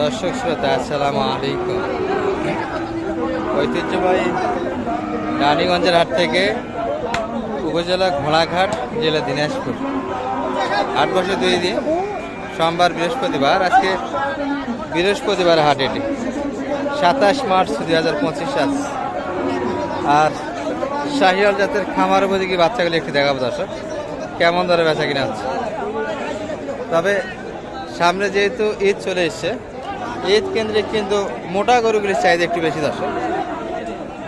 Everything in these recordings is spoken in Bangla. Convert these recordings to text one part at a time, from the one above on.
দর্শক শ্রোতা, আসসালামু আলাইকুম। ঐতিহ্যবাহী রানীগঞ্জের হাট থেকে উপজেলা ঘোড়াঘাট, জেলা দিনাজপুর। আট বছর দুই দিন, সোমবার, বৃহস্পতিবার, আজকে বৃহস্পতিবার হাট এটি। সাতাশ মার্চ দুই হাজার পঁচিশ সাল আর শাহিয়াল জাতের খামার উপযোগী বাচ্চাগুলি একটু দেখাবো দর্শক। কেমন দরে বেচা কিনা হচ্ছে। তবে সামনে যেহেতু ঈদ চলে এসছে ঈদ কেন্দ্রে কিন্তু মোটা গরুগুলির চাহিদা একটু বেশি দর্শক।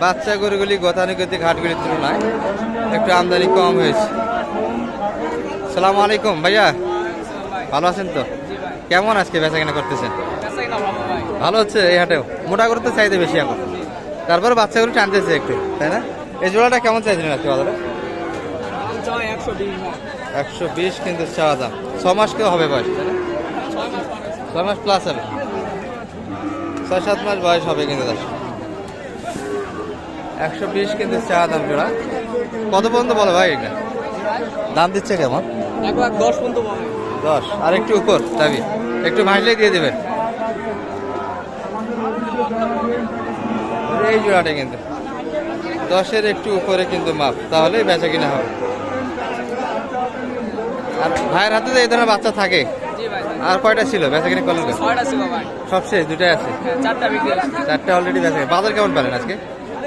বাচ্চা গরুগুলি গতানুগতিক হাটগুলির তুলনায় একটু আমদানি কম হয়েছে। সালাম আলাইকুম ভাইয়া। ভালো আছেন তো? কেমন আজকে বেচা কিনা করতেছেন? ভালো হচ্ছে এই হাটেও। মোটা গরু তো চাহিদা বেশি এখন। তারপরে বাচ্চাগুলো টানতেছে একটু, তাই না? এই জোড়াটা কেমন চাইছিলেন আজকে বাজারে? একশো বিশ কিন্তু চাওয়া দাম। ছ মাস কেউ হবে বয়স ছয় মাস প্লাস হবে। ছয় সাত মাস বয়স হবে কিন্তু দশ একশো বিশ কিন্তু চা দাম জোড়া। কত পর্যন্ত বলো ভাই এটা? দাম দিচ্ছে কেমন? এক লাখ দশ পর্যন্ত দশ। আর একটু উপর দাবি একটু ভাঙলেই দিয়ে দেবেন। এই জোড়াটা কিন্তু। দশের একটু উপরে কিন্তু মাপ তাহলেই বেচা কিনা হবে। আর ভাইয়ের হাতে তো এই ধরনের বাচ্চা থাকে। আর কয়টা ছিল? বেচা কিনা করলেন তো? ছয়টা ছিল ভাই। সব শেষ দুটাই আছে? হ্যাঁ, চারটা বিক্রি চারটে অলরেডি বেচা বাজার কেমন পেলেন আজকে?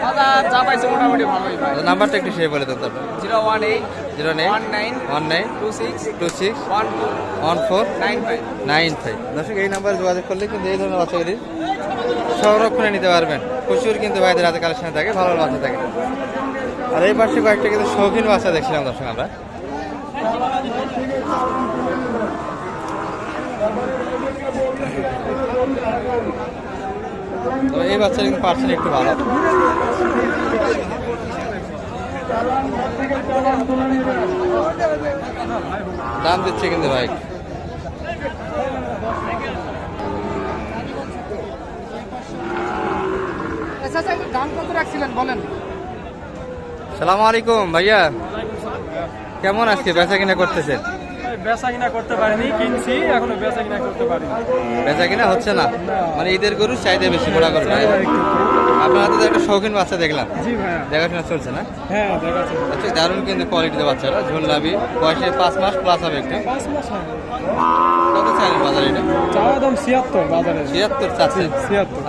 বাজার যা পাইছে মোটামুটি ভালোই ভাই। নাম্বারটা একটু শেয়ার বলে দেন তারপর zero one eight zero nine nine one nine two six two six one one four nine five. Nine five. দর্শক এই নাম্বারে যোগাযোগ করলে কিন্তু এই ধরনের বাচ্চাগুলি সংরক্ষণে নিতে পারবেন। প্রচুর কিন্তু ভাইদের হাতে কালেকশন থাকে ভালো ভালো বাচ্চা থাকে। আর এই পাশে কয়েকটা কিন্তু শৌখিন বাচ্চা দেখছিলাম দর্শক আমরা। তো এই বাচ্চার কিন্তু পার্সেন্ট একটু ভালো। দাম দিচ্ছে কিন্তু ভাই। সালাম আলাইকুম ভাইয়া। কেমন আজকে বেচা কিনা করতেছেন? বেচা কিনা করতে পারিনি কিনছি এখনও বেচা কিনা করতে পারিনি। বেচা কিনা হচ্ছে না? মানে ঈদের গরু চাহিদা বেশি গরু না? আপনার তো একটা শৌখিন বাচ্চা দেখলাম। দেখাশোনা চলছে না? হ্যাঁ আচ্ছা দারুণ কিন্তু কোয়ালিটিতে বাচ্চারা ঝুলনাবি বয়সে পাঁচ মাস প্লাস হবে একটু। কত চাইলেন বাজারে এটা? চাওয়া দাম ছিয়াত্তর বাজারে। ছিয়াত্তর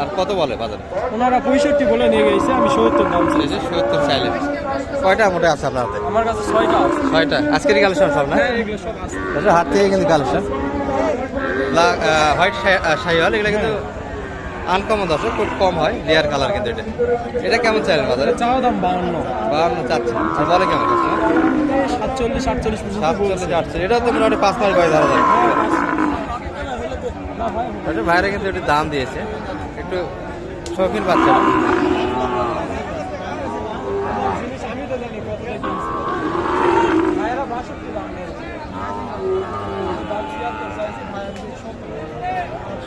আর কত বলে বাজারে? ওনারা পঁয়ষট্টি বলে নিয়ে গেছে আমি সত্তর দাম চাইছি সত্তর চাইলেন। কয়টা মোটে আছে আপনার হাতে? আমার কাছে ছয়টা আছে। ছয়টা। আজকেরই কালেকশন সব না? হ্যাঁ এগুলো সব আছে। আচ্ছা হাত থেকে কিন্তু কালেকশন হোয়াইট শাহিওয়াল এগুলো কিন্তু আনকমন দর্শক খুব কম হয় লেয়ার কালার কিন্তু এটা। এটা কেমন চাইলেন বাজারে? চাওয়া দাম বাউন্ন। বাহান্ন চাচ্ছে। আর বলে কেমন সাতচল্লিশ আটচল্লিশ সাতচল্লিশ। আটচল্লিশ। এটা তো মোটামুটি পাঁচ মাস বয়স ধরা যায়। ভাইরা কিন্তু একটু দাম দিয়েছে। একটু শৌখিন বাচ্চা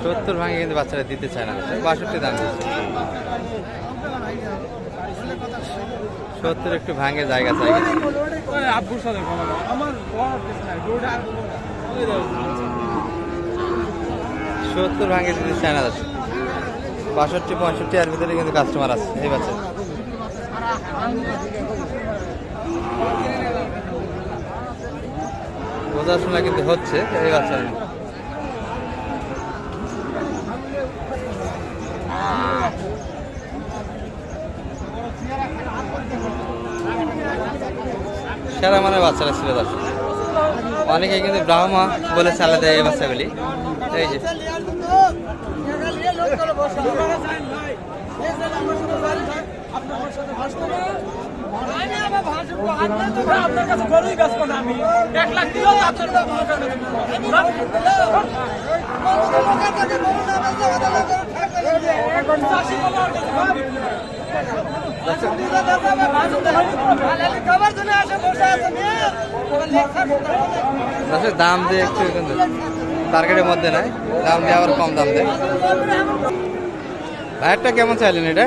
সত্তর। ভাঙে কিন্তু বাচ্চারা দিতে চায় না। বাষট্টি দাম। সত্তর একটু ভাঙে জায়গা চাই। সত্তর ভাঙে দিতে চায় না। বাষট্টি পঁয়ষট্টি আর ভিতরে কিন্তু কাস্টমার আছে এই বাচ্চা। বোঝাশোনা কিন্তু হচ্ছে এই বাচ্চা সেরা মানে বাচ্চারা ছিল দর্শক অনেকে কিন্তু ব্রাহ্মা বলে চালা দেয় এই বাচ্চাগুলি। এই যে। আপনার কাছে এখন চাষি বলে ওর কাছে গরু বিক্রি হয়। দর্শক দাম দিয়ে একটু টার্গেটের মধ্যে নাই, দাম দিয়ে আবার কম দাম দেয়। ভাইয়েরটা কেমন চাইলেন এটা?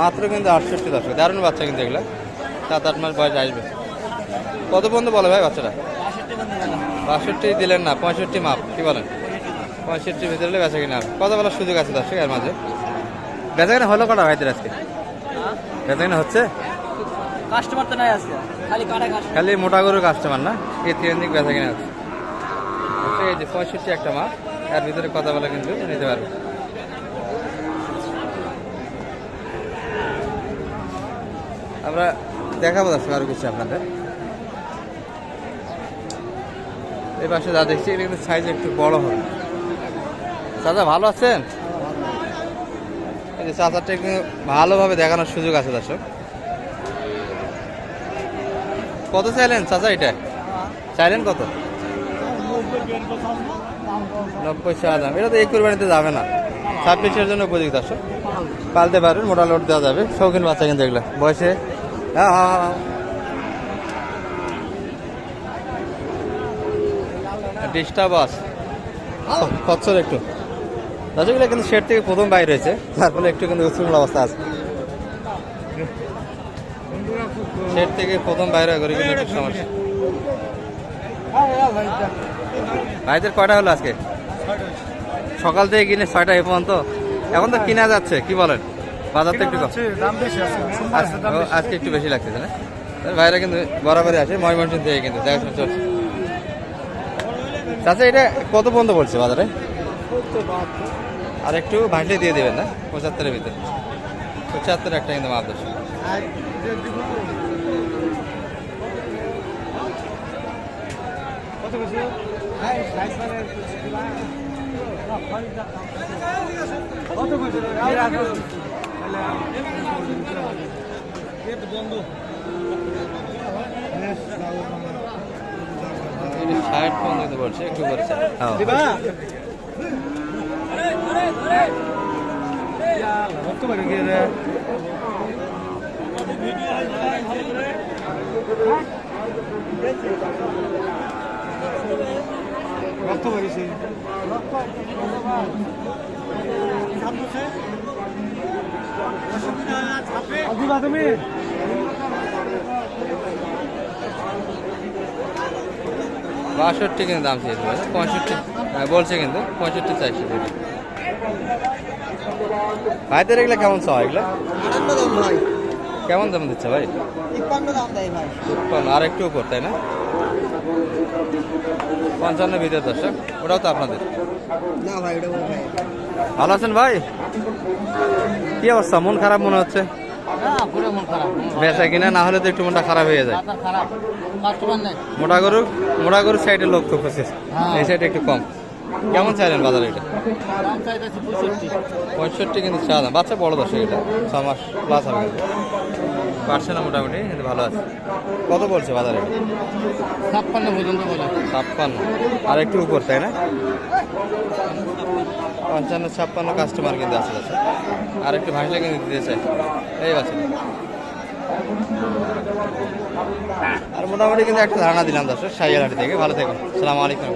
মাত্র কিন্তু আটষট্টি দর্শক, দারুণ বাচ্চা কিন্তু এগুলো। সাত, আট মাস বয়স আসবে। কত পর্যন্ত বলে ভাই বাচ্চাটা? বাষট্টি দিলেন না, পঁয়ষট্টি মাপ, কি বলেন? পঁয়ষট্টির ভিতরে হলে বেচা কিনা কত বলার সুযোগ আছে দর্শক এর মাঝে। বেচা কিনা হলো কটা ভাইদের আজকে? বেচা কিনা হচ্ছে? কাস্টমার তো নাই আজকে। খালি কাটা খালি মোটা গরুর কাস্টমার না? এই তিন দিক বেচা কিনা হচ্ছে। এই যে পঁয়ষট্টি একটা মাছ এর ভিতরে কথা বলে কিন্তু নিতে পারবে। আমরা দেখাবো দর্শক আরও কিছু আপনাদের। এই পাশে যা দেখছি এটা কিন্তু সাইজ একটু বড় হবে। চাচা, ভালো আছেন? চাচারটা একটু ভালোভাবে দেখানোর সুযোগ আছে দর্শক। কত চাইলেন চাচা এটা? চাইলেন কত? নব্বই চা দাম। এটা তো এই কুরবানিতে যাবে না। ছাব্বিশের জন্য উপযুক্ত দর্শক। পালতে পারবেন, মোটা লোড দেওয়া যাবে। শৌখিন বাচ্চা কিন্তু এগুলো। বয়সে? হ্যাঁ হ্যাঁ হ্যাঁ ডিস্টার্ব আস। খচ্চর একটু। দর্শক কিন্তু শেড থেকে প্রথম বাইরে হয়েছে। তার ফলে একটু কিন্তু উচ্ছৃঙ্খল অবস্থা আছে। শেড থেকে প্রথম বাইরে করে কিন্তু একটু সমস্যা। ভাইদের কয়টা হলো আজকে? সকাল থেকে কিনে ছয়টা এ পর্যন্ত। এখন তো কিনা যাচ্ছে কি বলেন? বাজার তো একটু কম আছে ও, আজকে একটু বেশি লাগতেছে না? ভাইরা কিন্তু বরাবরই আসে ময়মনসিং থেকে কিন্তু দেখাশোনা চলছে চাচা এটা কত পর্যন্ত বলছে বাজারে? আর একটু ভাসলে দিয়ে দেবেন না? পঁচাত্তরের ভিতরে। পঁচাত্তর একটা কিন্তু এটা ষাট পর্যন্ত বলছে একটু করছে দিবা কত বেশি গিয়ে রে রক্ত তুমি বাষট্টি কিন্তু দাম চেয়েছে ভাই। পঁয়ষট্টি হ্যাঁ, বলছে কিন্তু পঁয়ষট্টি চাইছে ভাইদের এগুলো কেমন চাওয়া এগুলো? কেমন দাম দিচ্ছে ভাই? আর একটু উপর তাই না? পঞ্চান্ন ভিতরে দর্শক ওটাও তো আপনাদের। ভালো আছেন ভাই? কি অবস্থা মন খারাপ মনে হচ্ছে? বেচা কিনা না হলে তো একটু মনটা খারাপ হয়ে যায়। মোটা গরু মোটা গরুর সাইডে লোক তো হ্যাঁ। এই সাইডে একটু কম। কেমন চাইলেন বাজারে এটা? পঁয়ষট্টি। কিন্তু চা দাম বাচ্চা বড় দর্শক এটা ছ মাস প্লাস হবে। পারছে না মোটামুটি কিন্তু ভালো আছে। কত বলছে বাজারে? ছাপ্পান্ন পর্যন্ত বলে। ছাপ্পান্ন আর একটু উপর তাই না? পঞ্চান্ন ছাপ্পান্ন কাস্টমার কিন্তু আছে দর্শক আর একটু ভাসলে কিন্তু দিতে চাই। এই আছে আর মোটামুটি কিন্তু একটা ধারণা দিলাম দর্শক সাইয়ালাটি থেকে। ভালো থেকো। সালাম আলাইকুম